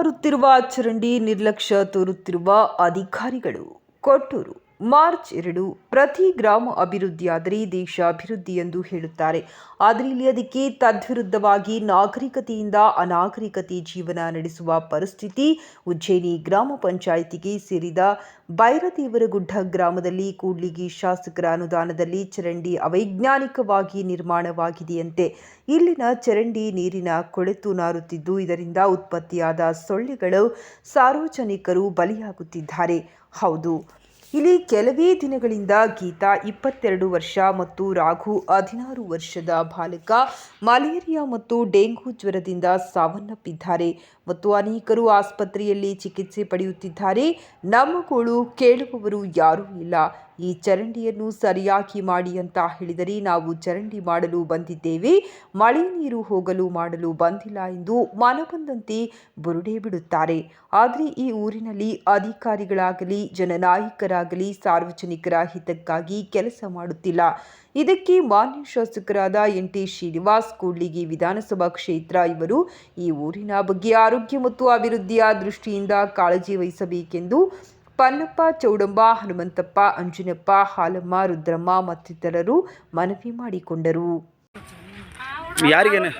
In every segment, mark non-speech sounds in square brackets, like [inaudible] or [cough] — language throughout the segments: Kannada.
ನಾರುತ್ತಿರುವ ಚರಂಡಿ ನಿರ್ಲಕ್ಷ್ಯ ತೋರುತ್ತಿರುವ ಅಧಿಕಾರಿಗಳು ಕೊಟ್ಟೂರು. ಮಾರ್ಚ್ ಎರಡು ಪ್ರತಿ ಗ್ರಾಮ ಅಭಿವೃದ್ಧಿಯಾದರೆ ದೇಶ ಅಭಿವೃದ್ಧಿ ಎಂದು ಹೇಳುತ್ತಾರೆ. ಆದರೆ ಇಲ್ಲಿ ಅದಕ್ಕೆ ತದ್ವಿರುದ್ಧವಾಗಿ ನಾಗರಿಕತೆಯಿಂದ ಅನಾಗರಿಕತೆ ಜೀವನ ನಡೆಸುವ ಪರಿಸ್ಥಿತಿ ಉಜ್ಜಯಿನಿ ಗ್ರಾಮ ಪಂಚಾಯಿತಿಗೆ ಸೇರಿದ ಬೈರದೇವರಗುಡ್ಡ ಗ್ರಾಮದಲ್ಲಿ ಕೂಡ್ಲಿಗಿ ಶಾಸಕರ ಅನುದಾನದಲ್ಲಿ ಚರಂಡಿ ಅವೈಜ್ಞಾನಿಕವಾಗಿ ನಿರ್ಮಾಣವಾಗಿದೆಯಂತೆ. ಇಲ್ಲಿನ ಚರಂಡಿ ನೀರಿನ ಕೊಳೆತು ನಾರುತ್ತಿದ್ದು ಇದರಿಂದ ಉತ್ಪತ್ತಿಯಾದ ಸೊಳ್ಳೆಗಳು ಸಾರ್ವಜನಿಕರು ಬಲಿಯಾಗುತ್ತಿದ್ದಾರೆ. ಹೌದು. ಇಲ್ಲಿ ಕೆಲವೇ ದಿನಗಳಿಂದ ಗೀತಾ ಇಪ್ಪತ್ತೆರಡು ವರ್ಷ ಮತ್ತು ರಾಘು ಹದಿನಾರು ವರ್ಷದ ಬಾಲಕ, ಮಲೇರಿಯಾ ಮತ್ತು ಡೆಂಗು ಜ್ವರದಿಂದ ಸಾವನ್ನಪ್ಪಿದ್ದಾರೆ ಮತ್ತು ಅನೇಕರು ಆಸ್ಪತ್ರೆಯಲ್ಲಿ ಚಿಕಿತ್ಸೆ ಪಡೆಯುತ್ತಿದ್ದಾರೆ. ನಮ್ಮ ಗೋಳು ಕೇಳುವವರು ಯಾರೂ ಇಲ್ಲ. ಈ ಚರಂಡಿಯನ್ನು ಸರಿಯಾಗಿ ಮಾಡಿ ಅಂತ ಹೇಳಿದರೆ ನಾವು ಚರಂಡಿ ಮಾಡಲು ಬಂದಿದ್ದೇವೆ, ಮಳೆ ನೀರು ಹೋಗಲು ಮಾಡಲು ಬಂದಿಲ್ಲ ಎಂದು ಮನಬಂದಂತೆ ಬುರುಡೆ ಬಿಡುತ್ತಾರೆ. ಆದರೆ ಈ ಊರಿನಲ್ಲಿ ಅಧಿಕಾರಿಗಳಾಗಲಿ, ಜನನಾಯಕರಾಗಲಿ, ಸಾರ್ವಜನಿಕರ ಹಿತಕ್ಕಾಗಿ ಕೆಲಸ ಮಾಡುತ್ತಿಲ್ಲ. ಇದಕ್ಕೆ ಮಾನ್ಯ ಶಾಸಕರಾದ ಎನ್. ಟಿ. ಶ್ರೀನಿವಾಸ್, ಕೂಡ್ಲಿಗಿ ವಿಧಾನಸಭಾ ಕ್ಷೇತ್ರ ಇವರು ಈ ಊರಿನ ಬಗ್ಗೆ ಆರೋಗ್ಯ ಮತ್ತು ಅಭಿವೃದ್ಧಿಯ ದೃಷ್ಟಿಯಿಂದ ಕಾಳಜಿ ವಹಿಸಬೇಕೆಂದು ಪನ್ನಪ್ಪ ಚೌಡಂಬ ಹನುಮಂತಪ್ಪ ಅಂಜನಪ್ಪ ಹಾಲಮ್ಮ ರುದ್ರಮ್ಮ ಮತ್ತಿತರರು ಮನವಿ ಮಾಡಿಕೊಂಡರು. ಯಾರಿಗೇನೆ?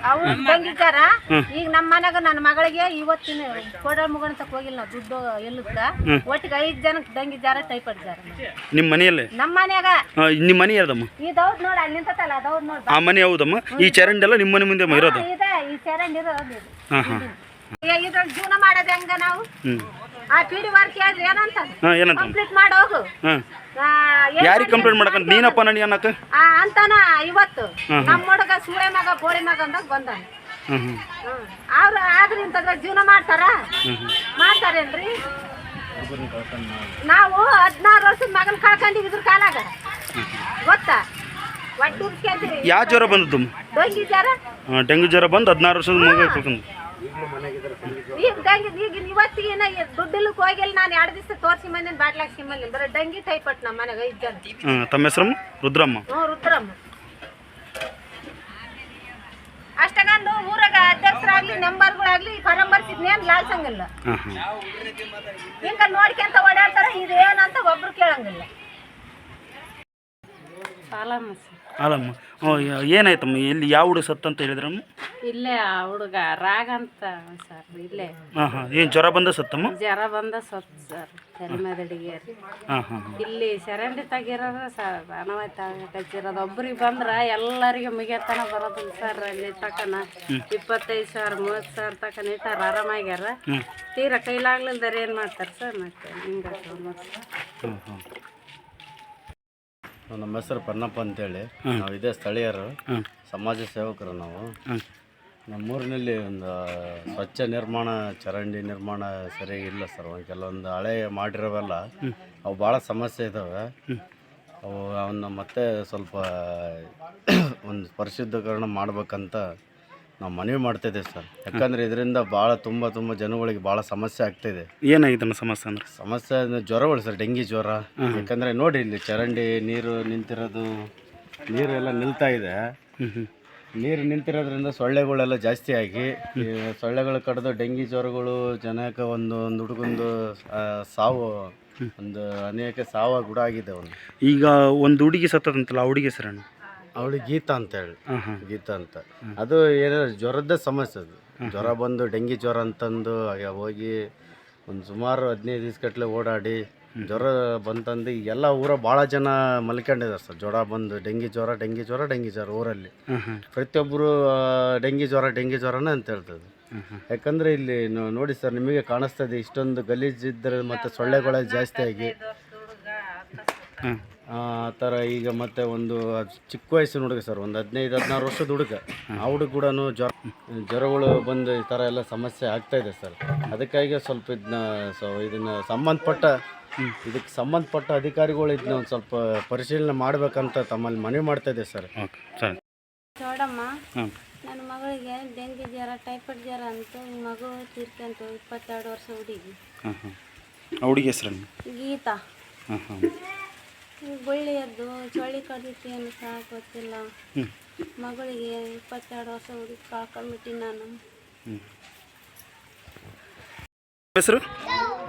ಈಗ ನಮ್ಮ ಮನೆಗ ನನ್ನ ಮಗಳಿಗೆ ಇವತ್ತಿನ ಕೋಡಲ್ ಮುಗಣ ತಕ್ಕ ಹೋಗಿಲ್ಲ ನಾವು ದುಡ್ಡು ಎಲ್ಲಕ್ಕ. ಒಟ್ಟಿಗೆ ಐದ್ ಜನ ದಂಗಿದ್ದಾರ ಟೈಫಾಯ್ಡ್ ಅಡ್ಡಿದ್ದಾರೆ ನಿಮ್ಮ ಮನೆಯಲ್ಲಿ? ನಮ್ಮ ಮನ್ಯಾಗ. ನಿಮ್ಮ ಮನೆ ಯಾವ್ದಮ್ಮ ಇದೌದ್ ನೋಡಿ ಅಲ್ಲಿ ನಿಂತಲ್ಲ ಅದೌದ್ ನೋಡಿ ಆ ಮನೆ ಯಾವ್ದಮ್ಮ? ಈ ಚರಂಡಿ ಎಲ್ಲ ನಿಮ್ಮ ಮನೆ ಮುಂದೆ ಇರೋದು? ಇದೆ ಈ ಚರಂಡಿ ಇರೋದು ಇದು. ಹಾಂ ಹಾಂ ಈಗ ಇದ್ರಲ್ಲಿ ಜೀವನ ಮಾಡೋದು ಹೆಂಗ ನಾವು? ಆ ಪಿ ಡಿ ವರ್ಕ್ ಹೇಳಿದ್ರೆ ಏನಂತ? ಹಾಂ ಏನಂತ? ಕಂಪ್ಲೀಟ್ ಮಾಡಿ ಹೋಗು. ಹಾಂ. ಯಾರಿಗೆ ಕಂಪ್ಲೇಂಟ್ ಮಾಡಕಂತ ನೀನಪ್ಪ ನಡಿ ಅನ್ನಕ? ಆ, ಅಂತಾನ ಇವತ್ತು. ನಮ್ಮ ಹುಡುಗ ಸೂಳೆ ಮಗ ಬೋಳಿ ಮಗ ಅಂತ ಬಂದ ಅವ್ರು ಆದ್ರೆ ಇಂಥದ್ರಾಗ ಜೀವನ ಮಾಡ್ತಾರ? ಮಾಡ್ತಾರೇನ್ರಿ? ನಾವು ಹದಿನಾರು ವರ್ಷದ ಮಗನ ಕಳ್ಕೊಂಡಿವಿ ಇದ್ರ ಕಾಲಾಗ. ಗೊತ್ತಾ? ಯಾವ ಜ್ವರ ಬಂದದ್ದು? ಡೊಂಗಿ ಜ್ವರ? ಹಾಂ ಡೆಂಗ್ಯೂ ಜ್ವರ ಬಂದು ಹದಿನಾರು ವರ್ಷದ ಮಗ ಕಳ್ಕೊಂಡು. ಈಗ ಡಂಗಿ ಈಗ ಇವತ್ತಿಗೆ ದುಡ್ಡಿಲ್ಲಕ್ಕೆ ಹೋಗಿಲ್ಲ ನಾನು ಎರಡು ದಿವಸ ತೋರಿಸಿ ಬಂದಿನ ಬಾಟ್ಲಾಕ್ ಸಿಮ್ಮಲ್ಲಿ ಬರೀ ಡಂಗಿ ಟೈಪಟ್ ನಮ್ಮ ಮನೆಗೆ ಹಾಂ ತಮ್ಮ ಹೆಸರಮ್ಮ? ರುದ್ರಮ್ಮ. ಹ್ಞೂ ರುದ್ರಮ್ಮ. ಅಷ್ಟಗಂದು ಊರಾಗ ಅಧ್ಯಕ್ಷರಾಗ್ಲಿ ಮೆಂಬರ್ಗಳಾಗ್ಲಿ ಪರಂಬರ್ಸಿದ್ನೇನು ಲಾಲ್ಸಂಗಿಲ್ಲ ಹಾಂ ಹಾಂ ಹಿಂಗ ನೋಡ್ಕೊಂತ ಓಡಾಡ್ತಾರ ಇದೇನಂತ ಒಬ್ರು ಕೇಳಂಗಿಲ್ಲ. ಅಲ್ಲಮ್ಮ ಹ್ಞೂ ಏನಾಯ್ತಮ್ಮ? ಎಲ್ಲಿ ಯಾವ ಹುಡುಗ ಸತ್ತಂತ ಹೇಳಿದ್ರಮ್ಮ ಇಲ್ಲೇ ಆ ಹುಡುಗ ರಾಗ ಅಂತ ಸರ್ ಇಲ್ಲೇ. ಹಾಂ ಹಾಂ. ಏನು ಜ್ವರ ಬಂದ ಸತ್ತಮ್ಮ? ಜ್ವರ ಬಂದ ಸತ್ ಸರ್ ತಲೆಮದಡಿಗೆ ಹಾಂ ಇಲ್ಲಿ ಚರಂಡಿ ತಗಿರೋದ್ರ ಸರ್ ಅನವಾಯ್ತ ಕಚ್ಚಿರೋದು ಒಬ್ರಿಗೆ ಬಂದ್ರೆ ಎಲ್ಲರಿಗೆ ಮುಗಿಯತನ ಬರೋದು ಸರ್ ಅಲ್ಲಿ ತಕನ ಇಪ್ಪತ್ತೈದು ಸಾವಿರ ಮೂವತ್ತು ಸಾವಿರ ತಕನ ಇಟ್ಟಾರ ಆರಾಮಾಗ್ಯಾರ. ತೀರಾ ಕೈಲಾಗ್ಲಿಲ್ದಾರ ಏನು ಮಾಡ್ತಾರೆ ಸರ್ ಮತ್ತೆ? ಹಿಂಗೆ ಹಾಂ ಹಾಂ ನಮ್ಮ ಹೆಸರು ಪನ್ನಪ್ಪ ಅಂತೇಳಿ. ನಾವು ಇದೇ ಸ್ಥಳೀಯರು. ಸಮಾಜ ಸೇವಕರು ನಾವು. ನಮ್ಮೂರಿನಲ್ಲಿ ಒಂದು ಸ್ವಚ್ಛ ನಿರ್ಮಾಣ ಚರಂಡಿ ನಿರ್ಮಾಣ ಸರಿಯಾಗಿ ಇಲ್ಲ ಸರ್. ಒಂದು ಕೆಲವೊಂದು ಹಳೆ ಮಾಡಿರೋವೆಲ್ಲ ಅವು ಭಾಳ ಸಮಸ್ಯೆ ಇದ್ದಾವೆ ಅವು ಅವನ್ನ ಮತ್ತೆ ಸ್ವಲ್ಪ [coughs] ಒಂದು ಪರಿಶುದ್ಧೀಕರಣ ಮಾಡ್ಬೇಕಂತ ನಾವು ಮನವಿ ಮಾಡ್ತಿದ್ದೇವೆ ಸರ್. ಯಾಕಂದರೆ ಇದರಿಂದ ಭಾಳ ತುಂಬ ತುಂಬ ಜನಗಳಿಗೆ ಭಾಳ ಸಮಸ್ಯೆ ಆಗ್ತಿದೆ. ಏನಾಗಿದೆ ಸಮಸ್ಯೆ ಅಂದ್ರೆ? ಸಮಸ್ಯೆ ಅಂದ್ರೆ ಜ್ವರಗಳು ಸರ್ ಡೆಂಗಿ ಜ್ವರ. ಯಾಕಂದ್ರೆ ನೋಡಿ ಇಲ್ಲಿ ಚರಂಡಿ ನೀರು ನಿಂತಿರೋದು ನೀರೆಲ್ಲ ಎಲ್ಲ ನಿಲ್ತಾ ಇದೆ. ನೀರು ನಿಂತಿರೋದ್ರಿಂದ ಸೊಳ್ಳೆಗಳೆಲ್ಲ ಜಾಸ್ತಿ ಆಗಿ ಸೊಳ್ಳೆಗಳು ಕಡಿದು ಡೆಂಗಿ ಜ್ವರಗಳು ಜನಕ್ಕೆ ಒಂದು ಒಂದು ಹುಡುಗಂದು ಸಾವು ಒಂದು ಅನೇಕ ಸಾವು ಕೂಡ ಆಗಿದೆ ಒಂದು. ಈಗ ಒಂದು ಹುಡುಗಿ ಸತ್ತದಂತಲ್ಲ ಆ ಹುಡುಗಿ ಹೆಸರಣ್ಣ ಅವಳಿಗೆ ಗೀತಾ ಅಂತ ಹೇಳಿ. ಗೀತಾ ಅಂತ. ಅದು ಏನೋ ಜ್ವರದ ಸಮಸ್ಯೆ ಅದು. ಜ್ವರ ಬಂದು ಡೆಂಗಿ ಜ್ವರ ಅಂತಂದು ಆಗ ಹೋಗಿ ಒಂದು ಸುಮಾರು ಹದಿನೈದು ದಿವ್ಸಗಟ್ಲೆ ಓಡಾಡಿ ಜ್ವರ ಬಂತಂದು ಎಲ್ಲ ಊರ ಭಾಳ ಜನ ಮಲ್ಕೊಂಡಿದ್ದಾರೆ ಸರ್. ಜ್ವರ ಬಂದು ಡೆಂಗಿ ಜ್ವರ ಡೆಂಗಿ ಜ್ವರ ಡೆಂಗಿ ಜ್ವರ ಊರಲ್ಲಿ. ಪ್ರತಿಯೊಬ್ಬರು ಡೆಂಗಿ ಜ್ವರ ಡೆಂಗಿ ಜ್ವರನೇ ಅಂತ ಹೇಳ್ತದೆ. ಯಾಕಂದರೆ ಇಲ್ಲಿ ನೋಡಿ ಸರ್ ನಿಮಗೆ ಕಾಣಿಸ್ತದೆ ಇಷ್ಟೊಂದು ಗಲೀಜಿದ್ದರೆ ಮತ್ತು ಸೊಳ್ಳೆಗಳ ಜಾಸ್ತಿ ಆಗಿ ಆ ಥರ ಈಗ ಮತ್ತೆ ಒಂದು ಚಿಕ್ಕ ವಯಸ್ಸಿನ ಹುಡುಗ ಸರ್ ಒಂದು ಹದಿನೈದು ಹದಿನಾರು ವರ್ಷದ ಹುಡುಗ. ಆ ಹುಡುಗ ಕೂಡ ಜ್ವರ ಜ್ವರಗಳು ಬಂದು ಈ ಥರ ಎಲ್ಲ ಸಮಸ್ಯೆ ಆಗ್ತಾ ಇದೆ ಸರ್. ಅದಕ್ಕಾಗಿ ಸ್ವಲ್ಪ ಇದನ್ನ ಸೊ ಇದನ್ನ ಸಂಬಂಧಪಟ್ಟ ಇದಕ್ಕೆ ಸಂಬಂಧಪಟ್ಟ ಅಧಿಕಾರಿಗಳು ಇದನ್ನ ಒಂದು ಸ್ವಲ್ಪ ಪರಿಶೀಲನೆ ಮಾಡ್ಬೇಕಂತ ತಮ್ಮಲ್ಲಿ ಮನವಿ ಮಾಡ್ತಾ ಇದೆ ಸರ್. ನೋಡಮ್ಮ ಹಾಂ ನನ್ನ ಮಗಳಿಗೆ ಡೆಂಗಿ ಜ್ವರ ಟೈಫಾಯ್ಡ್ ಜ್ವರ ಅಂತ ಮಗು ತೀರ್ಕಂತು ಇಪ್ಪತ್ತೆರಡು ವರ್ಷ ಹುಡುಗಿ. ಹುಡುಗಿ ಹೆಸರು ಗೀತಾ. ಬಳ್ಳಿಯದ್ದು ಚಳಿ ಕಡಿತಿ ಏನು ಸಹ ಗೊತ್ತಿಲ್ಲ. ಹ್ಞೂ ಮಗಳಿಗೆ ಇಪ್ಪತ್ತೆರಡು ವರ್ಷ ಹುಡುಗಿ ಕಳ್ಕೊಂಡ್ಬಿಟ್ಟು ನಾನು. ಹ್ಞೂ ಹೆಸರು?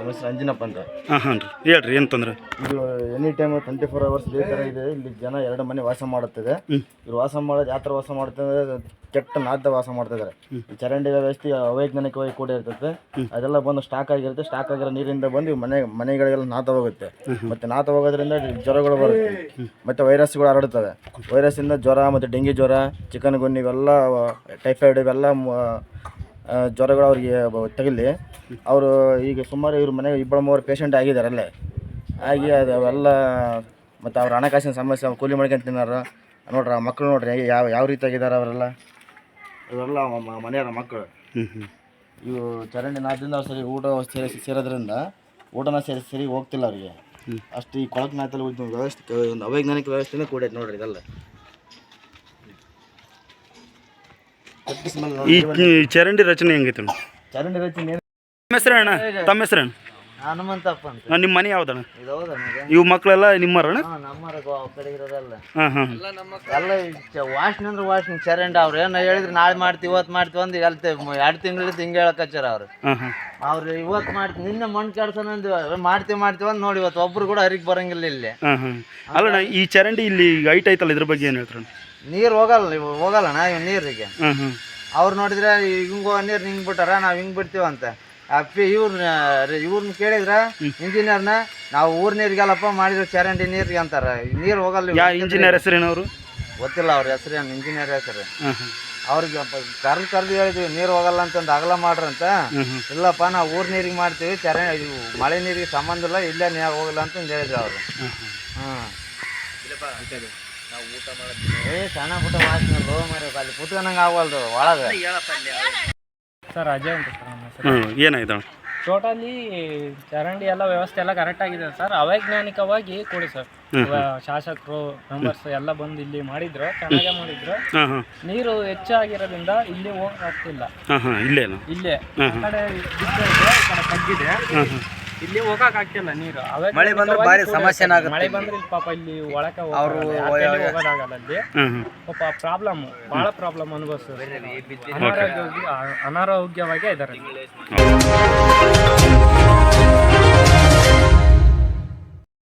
ಹೆಸರು ಅಂಜಿನಪ್ಪ ಅಂತ. ಹಾಂ ಹಾಂ ರೀ. ಹೇಳ್ರಿ ಏನು ತೊಂದರೆ? ಇದು any time twenty four hours ಇದೇ. ಇದೆ ಇಲ್ಲಿ ಜನ ಎರಡು ಮನೆ ವಾಸ ಮಾಡುತ್ತದೆ. ಇವ್ರು ವಾಸ ಮಾಡೋದು ಯಾವ ಥರ ವಾಸ ಮಾಡ್ತಾರೆ ಕೆಟ್ಟ ನಾದ ವಾಸ ಮಾಡ್ತಿದ್ದಾರೆ ಈ ಚರಂಡಿ ವ್ಯವಸ್ಥೆ ಅವೈಜ್ಞಾನಿಕವಾಗಿ ಕೂಡ ಇರ್ತದೆ ಅದೆಲ್ಲ ಬಂದು ಸ್ಟಾಕ್ ಆಗಿರುತ್ತೆ. ಸ್ಟಾಕ್ ಆಗಿರೋ ನೀರಿಂದ ಬಂದು ಮನೆ ಮನೆಗಳಿಗೆಲ್ಲ ನಾತ ಹೋಗುತ್ತೆ. ಮತ್ತೆ ನಾತ ಹೋಗೋದ್ರಿಂದ ಜ್ವರಗಳು ಬರುತ್ತೆ. ಮತ್ತೆ ವೈರಸ್ಗಳು ಹರಡುತ್ತವೆ ವೈರಸ್ಸಿಂದ ಜ್ವರ ಮತ್ತು ಡೆಂಗಿ ಜ್ವರ ಚಿಕನ್ ಗುನ್ನಿ ಇವೆಲ್ಲ ಟೈಫಾಯ್ಡ್ ಇವೆಲ್ಲ ಜ್ವರಗಳು ಅವ್ರಿಗೆ ತಗಲಿ. ಅವರು ಈಗ ಸುಮಾರು ಇವ್ರ ಮನೆಗೆ ಇಬ್ಬರು ಮೂವರು ಪೇಷಂಟ್ ಆಗಿದ್ದಾರೆ ಅಲ್ಲೇ. ಆಗಿ ಅದು ಅವೆಲ್ಲ ಮತ್ತು ಅವ್ರ ಹಣಕಾಸಿನ ಸಮಸ್ಯೆ ಕೂಲಿ ಮಾಡ್ಕೊಂಡು ತಿನ್ನಾರ. ನೋಡ್ರಿ ಆ ಮಕ್ಕಳು ನೋಡ್ರಿ ಯಾವ ಯಾವ ರೀತಿ ಆಗಿದ್ದಾರೆ ಅವರೆಲ್ಲ. ಮ- ಮನೆಯವರ ಮಕ್ಕಳು. ಇವು ಚರಂಡಿ ನಾದಿಂದ ಅವ್ರು ಸರಿ ಊಟ ಸೇರಿ ಸೇರೋದ್ರಿಂದ ಊಟನ ಸೇರಿ ಸರಿ ಹೋಗ್ತಿಲ್ಲ ಅವರಿಗೆ. ಅಷ್ಟು ಈ ಕೊಳಕು ನಾಯ್ತಲ್ಲಿ ಒಂದು ವ್ಯವಸ್ಥೆ ಒಂದು ಅವೈಜ್ಞಾನಿಕ ವ್ಯವಸ್ಥೆನೇ ಕೂಡೈತೆ ನೋಡ್ರಿ ಇದೆಲ್ಲ. ಈ ಚರಂಡಿ ರಚನೆ ಹೆಂಗೈತೆ ಚರಂಡಿ ರಚನೆ ತಮ್ಮ ಹೆಸರು ಅಣ್ಣ? ತಮ್ಮ ಹೆಸರು ಅಣ್ಣ? ಹನುಮಂತಪ್ಪ ಅಂತ. ಹಾಂ, ನಿಮ್ಮ ಮನೆ ಯಾವ್ದಣ್ಣ? ಇದು ಹೌದಾ ನಿಮಗೆ? ಇವು ಮಕ್ಕಳೆಲ್ಲ ನಿಮ್ಮರಣ್ಣ ಹಾಂ ನಮ್ಮರ ಗೋ- ಆ ಕಡೆ ಇರೋದಲ್ಲ ಹಾಂ ಹಾಂ. ಎಲ್ಲ ವಾಶ್ ಅಂದ್ರೆ ವಾಶ್ನ ಚರಂಡಿ ಅವ್ರು. ಏನ ಹೇಳಿದ್ರು ನಾಳೆ ಮಾಡ್ತೀವಿ ಇವತ್ತು ಮಾಡ್ತೀವಿ ಅಂದ್ ಎಲ್ತೆ ಎರಡು ತಿಂಗಳಿಂದ ಹಿಂಗೆ ಹೇಳಕಚ್ಚಾರ ಅವ್ರು. ಹಾಂ ಹಾಂ. ಅವ್ರು ಇವತ್ತು ಮಾಡ್ತೀವಿ ನಿನ್ನೆ ಮಣ್ಣು ಕೆಡ್ಸೋಣ ಅಂದ್ವಿ. ಮಾಡ್ತೀವಿ ಮಾಡ್ತೀವಿ ಅಂತ ನೋಡಿ ಇವತ್ತು. ಒಬ್ರು ಕೂಡ ಹರಿಗೆ ಬರಂಗಿಲ್ಲ ಇಲ್ಲಿ. ಹಾಂ ಹಾಂ. ಅಲ್ಲಣ್ಣ ಈ ಚರಂಡಿ ಇಲ್ಲಿ ಹೈಟ್ ಐತಲ್ಲ ಇದ್ರ ಬಗ್ಗೆ ಏನು ಹೇಳ್ತಾರಣ್ಣ? ನೀರು ಹೋಗಲ್ಲ ಇವು ಹೋಗಲ್ಲಣ್ಣ ಇವ್ ನೀರಿಗೆ. ಹಾಂ ಹಾಂ. ಅವ್ರು ನೋಡಿದ್ರೆ ಹಿಂಗೆ ನೀರು ಹಿಂಗ್ ಬಿಟ್ಟಾರ ನಾವು ಹಿಂಗ್ ಬಿಡ್ತೀವಿ ಅಂತ ಅಪ್ಪಿ ಇವ್ರನ್ನ ಇವ್ರನ್ನ ಕೇಳಿದ್ರ ಇಂಜಿನಿಯರ್ನ ನಾವು ಊರ್ ನೀರಿಗೆಲ್ಲಪ್ಪ ಮಾಡಿದ್ರೆ ಚರಂಡಿ ನೀರಿಗೆ ಅಂತಾರ. ನೀರು ಹೋಗಲ್ಲ ಇಂಜಿನಿಯರ್ ಹೆಸರೇನವರು ಗೊತ್ತಿಲ್ಲ ಅವ್ರ ಹೆಸರು ಏನು ಇಂಜಿನಿಯರ್ ಹೆಸರು. ಅವ್ರಿಗೆ ಕರ್ದು ಕರ್ದು ಹೇಳಿದ್ವಿ ನೀರು ಹೋಗಲ್ಲ ಅಂತಂದು ಅಗಲ ಮಾಡ್ರಂತ ಇಲ್ಲಪ್ಪ ನಾವು ಊರ್ ನೀರಿಗೆ ಮಾಡ್ತೀವಿ ಚರ ಮಳೆ ನೀರಿಗೆ ಸಂಬಂಧ ಇಲ್ಲ ಇಲ್ಲೇ ನೀರು ಹೋಗಲ್ಲ ಅಂತಂದು ಹೇಳಿದ್ರು ಅವರು. ಹಾಂ ಏ ಸಣ್ಣ ಪುಟ್ಟ ಮಾಡ್ತೀನಿ ಲೋ ಮರಿ ಅಲ್ಲಿ ಕುತ್ಕೊಂಡಂಗೆ ಆಗವಲ್ದು ಒಳಗೆ. ಸರ್ ಅಜಯ್ ಅಂತ ಸರ್ ಹೆಸರು. ಏನಾಯ್ತು ಟೋಟಲಿ ಚರಂಡಿ ಎಲ್ಲ ವ್ಯವಸ್ಥೆ ಎಲ್ಲ ಕರೆಕ್ಟ್ ಆಗಿದೆ ಸರ್. ಅವೈಜ್ಞಾನಿಕವಾಗಿ ಕೊಡಿ ಸರ್. ಶಾಸಕರು ಮೆಂಬರ್ಸ್ ಎಲ್ಲ ಬಂದು ಇಲ್ಲಿ ಮಾಡಿದ್ರು ಚೆನ್ನಾಗೇ ಮಾಡಿದ್ರು. ಹಾಂ ಹಾಂ. ನೀರು ಹೆಚ್ಚಾಗಿರೋದ್ರಿಂದ ಇಲ್ಲಿ ಹೋಗ್ತಿಲ್ಲ ಇಲ್ಲೇ ಹಾಂ ಹಾಂ ಇಲ್ಲೇನು? ಇಲ್ಲೇ. ಆ ಕಡೆ ಬಿದ್ದಿದೆ, ಈ ಕಡೆ ತಗ್ಗಿದೆ ಇಲ್ಲಿ ಹೋಗಕ್ ಆಗ್ತಿಲ್ಲ ನೀರು. ಮಳೆ ಬಂದ್ರೆ ಭಾರಿ ಸಮಸ್ಯೆ ಆಗುತ್ತೆ. ಮಳೆ ಬಂದ್ರೆ ಇಲ್ಲಿ ಪಾಪ ಇಲ್ಲಿ ಒಳಕ್ಕೆ ಹೋಗೋದಾಗಲ್ಲ ಅಲ್ಲಿ. ಪಾಪ ಪ್ರಾಬ್ಲಮ್ ಬಹಳ ಪ್ರಾಬ್ಲಮ್ ಅನುಭವಿಸ್ತಾರೆ. ಅನಾರೋಗ್ಯ ಅನಾರೋಗ್ಯವಾಗೇ ಇದ್ದಾರೆ.